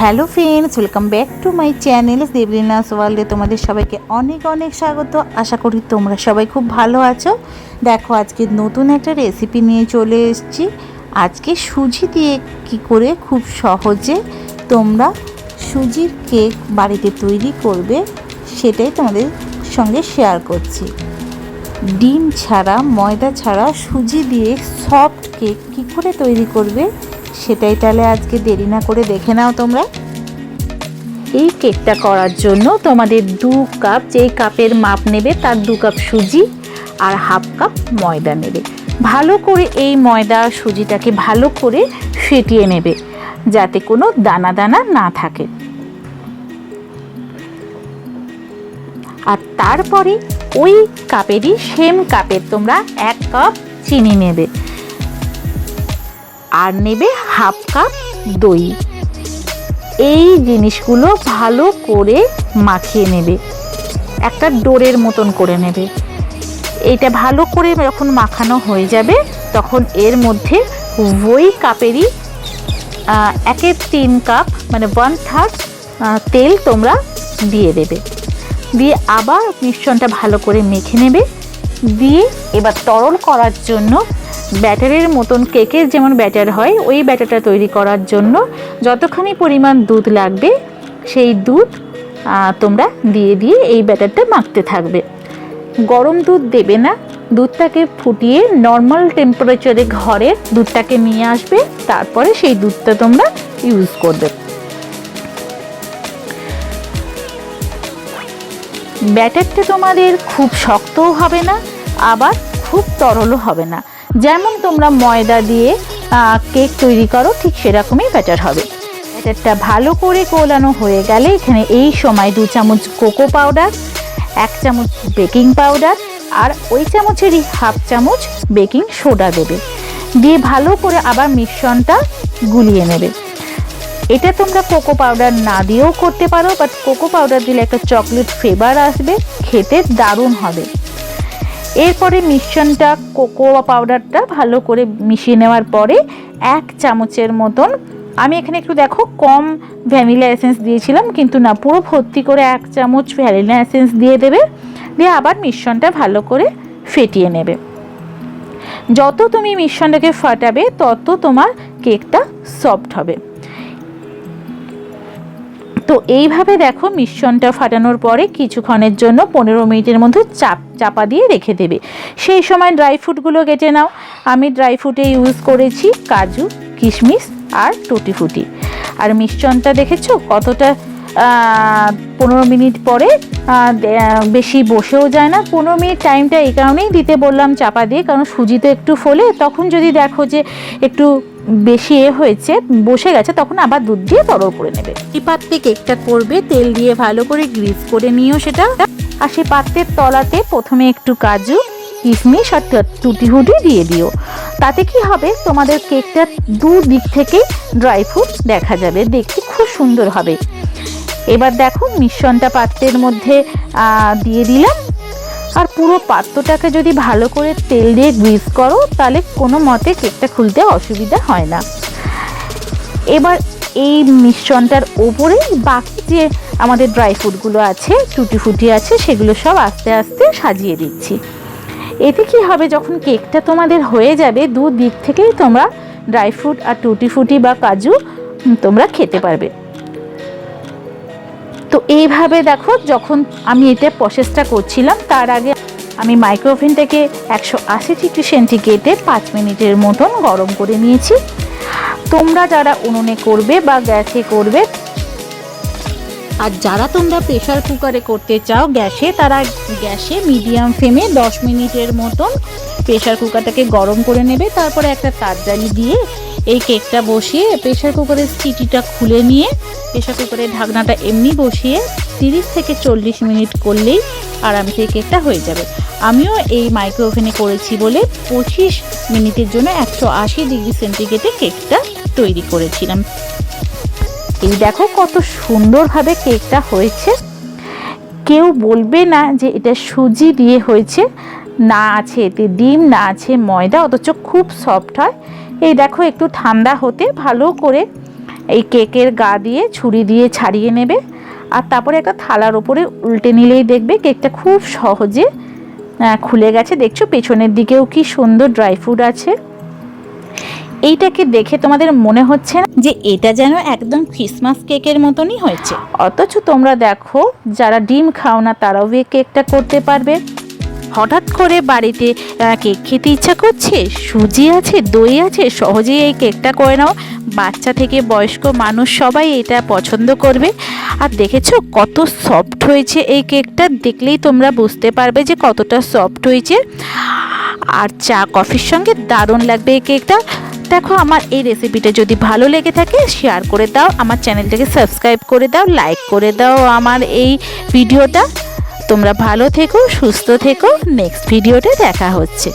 Hello friends, welcome back to my channel Debrina's ওয়ার্ল্ডে তোমাদের সবাইকে অনেক অনেক স্বাগত। আশা করি তোমরা সবাই খুব ভালো আছো। দেখো, আজকে নতুন একটা রেসিপি নিয়ে চলে এসেছি। আজকে সুজি দিয়ে কি করে খুব সহজে তোমরা সুজির কেক বাড়িতে তৈরি করবে সেটাই তোমাদের সঙ্গে শেয়ার করছি। ডিম ছাড়া, ময়দা ছাড়া সুজি দিয়ে সফট কেক কি করে তৈরি করবে সেটাই তাহলে আজকে দেরি না করে দেখে নাও তোমরা। এই কেকটা করার জন্য তোমাদের দু কাপ, যেই কাপের মাপ নেবে তার দু কাপ সুজি আর হাফ কাপ ময়দা নেবে। ভালো করে এই ময়দা সুজিটাকে ভালো করে ফেটিয়ে নেবে, যাতে কোনো দানা দানা না থাকে। আর তারপরে ওই কাপেরই সেম কাপের তোমরা এক কাপ চিনি নেবে। আর নেবে হাফ কাপ দই। এই জিনিসগুলো ভালো করে মাখিয়ে নেবে। একটা ডোরের মতন করে নেবে। এটা ভালো করে যখন মাখানো হয়ে যাবে, তখন এর মধ্যে ওই কাপেরই একের তিন কাপ মানে ওয়ান থার্ড তেল তোমরা দিয়ে দেবে। দিয়ে আবার মিশ্রণটা ভালো করে মেখে নেবে। দিয়ে এবার তরল করার জন্য ব্যাটারের মতন কেকের যেমন ব্যাটার হয়, ওই ব্যাটারটা তৈরি করার জন্য যতখানি পরিমাণ দুধ লাগবে, সেই দুধ তোমরা দিয়ে দিয়ে এই ব্যাটারটা মাখতে থাকবে। গরম দুধ দেবে না, দুধটাকে ফুটিয়ে নর্মাল টেম্পারেচারে ঘরে দুধটাকে নিয়ে আসবে, তারপরে সেই দুধটা তোমরা ইউজ করবে। ব্যাটারটা তোমাদের খুব শক্তও হবে না, আবার খুব তরলও হবে না। যেমন তোমরা ময়দা দিয়ে কেক তৈরি করো, ঠিক সেরকমই ব্যাটার হবে। ব্যাটারটা ভালো করে কোলানো হয়ে গেলে এখানে এই সময় দু চামচ কোকো পাউডার এক চামচ বেকিং পাউডার আর ওই চামচেরই হাফ চামচ বেকিং সোডা দেবে। দিয়ে ভালো করে আবার মিশ্রণটা গুলিয়ে নেবে। এটা তোমরা কোকো পাউডার না দিয়েও করতে পারো বাট কোকো পাউডার দিলে একটা চকলেট ফ্লেভার আসবে, খেতে দারুণ হবে। এরপরে মিশ্রণটা কোকো পাউডারটা ভালো করে মিশিয়ে নেওয়ার পরে এক চামচের মতন, আমি এখানে একটু দেখো কম ভ্যানিলা এসেন্স দিয়েছিলাম, কিন্তু না, পুরো ভর্তি করে এক চামচ ভ্যানিলা এসেন্স দিয়ে দেবে, দিয়ে আবার মিশ্রণটা ভালো করে ফেটিয়ে নেবে। যত তুমি মিশ্রণটাকে ফাটাবে, তত তোমার কেকটা সফট হবে। তো এইভাবে দেখো মিশ্রণটা ফাটানোর পরে কিছুক্ষণের জন্য পনেরো মিনিটের মধ্যে চাপ, চাপা দিয়ে রেখে দেবে। সেই সময় ড্রাই ফ্রুটগুলো কেটে নাও। আমি ড্রাই ফ্রুটে ইউজ করেছি কাজু, কিশমিশ আর টুটি ফুটি আর মিশ্রণটা দেখেছ কতটা পনেরো মিনিট পরে বেশি বসেও যায় না। পনেরো মিনিট টাইমটা এই কারণেই দিতে বললাম চাপা দিয়ে, কারণ সুজি তো একটু ফোলে। তখন যদি দেখো যে একটু বেশি এ হয়েছে বসে গেছে তখন আবার দুধ দিয়ে তরল করে নেবে। এই পাত্রে কেকটা করবে তেল দিয়ে ভালো করে গ্রিস করে নিও সেটা। আর সেই পাত্রের তলাতে প্রথমে একটু কাজু কিশমিশ আর টুটি ফুটি দিয়ে দিও। তাতে কি হবে তোমাদের কেকটা দু দিক থেকেই ড্রাই ফ্রুট দেখা যাবে দেখতে খুব সুন্দর হবে। এবার দেখো মিশ্রণটা পাত্রের মধ্যে দিয়ে দিলাম। আর পুরো পাত্রটাকে যদি ভালো করে তেল দিয়ে গ্রিস করো, তাহলে কোনো মতে কেকটা খুলতে অসুবিধা হয় না। এবার এই মিশ্রণটার ওপরে বাকি যে আমাদের ড্রাই ফ্রুটগুলো আছে টুটি ফুটি আছে, সেগুলো সব আস্তে আস্তে সাজিয়ে দিচ্ছি। এতে কি হবে, যখন কেকটা তোমাদের হয়ে যাবে দু দিক থেকেই তোমরা ড্রাই ফ্রুট আর টুটি ফুটি বা কাজু তোমরা খেতে পারবে। তো এইভাবে দেখো যখন আমি এটা প্রসেসটা করছিলাম, তার আগে আমি মাইক্রোওভেনটাকে একশো আশি ডিগ্রি সেন্টিগ্রেডে পাঁচ মিনিটের মতন গরম করে নিয়েছি। তোমরা যারা উনুনে করবে বা গ্যাসে করবে, আর যারা তোমরা প্রেশার কুকারে করতে চাও, গ্যাসে তারা গ্যাসে মিডিয়াম ফ্লেমে দশ মিনিটের মতন প্রেশার কুকারটাকে গরম করে নেবে, তারপরে একটা তারজালি দিয়ে এই কেকটা বসিয়ে প্রেশার কুকারের সিটিটা খুলে নিয়ে প্রেশার কুকারের ঢাকনাটা এমনি বসিয়ে তিরিশ থেকে চল্লিশ মিনিট করলেই আরামসে কেকটা হয়ে যাবে। আমিও এই মাইক্রো ওভেনে করেছি বলে পঁচিশ মিনিটের জন্য একশো আশি ডিগ্রি সেন্টিগ্রেডে কেকটা তৈরি করেছিলাম। এই দেখো কত সুন্দরভাবে কেকটা হয়েছে। কেউ বলবে না যে এটা সুজি দিয়ে হয়েছে। না আছে, এতে ডিম, না আছে ময়দা, অথচ খুব সফট হয়। এই দেখো, একটু ঠান্ডা হতে ভালো করে এই কেকের গা দিয়ে ছুরি দিয়ে ছাড়িয়ে নেবে। আর তারপরে একটা থালার ওপরে উল্টে নিলেই দেখবে কেকটা খুব সহজে খুলে গেছে। দেখছ, পেছনের দিকেও কি সুন্দর ড্রাই ফ্রুট আছে। এইটাকে দেখে তোমাদের মনে হচ্ছে না যে এটা যেন একদম ক্রিসমাস কেকের মতনই হয়েছে? অথচ তোমরা দেখো, যারা ডিম খাও না, তারাও এই কেকটা করতে পারবে। হঠাৎ করে বাড়িতে কেক খেতে ইচ্ছা করছে, সুজি আছে, দই আছে সহজেই এই কেকটা করে নাও। বাচ্চা থেকে বয়স্ক মানুষ সবাই এটা পছন্দ করবে। আর দেখেছ কত সফট হয়েছে এই কেকটা? দেখলেই তোমরা বুঝতে পারবে যে কতটা সফট হয়েছে। আর চা, কফির সঙ্গে দারুণ লাগবে এই কেকটা। দেখো আমার এই রেসিপিটা যদি ভালো লেগে থাকে শেয়ার করে দাও। আমার চ্যানেলটাকে সাবস্ক্রাইব করে দাও লাইক করে দাও আমার এই ভিডিওটা তোমরা ভালো থেকো সুস্থ থেকো। নেক্সট ভিডিওতে দেখা হচ্ছে।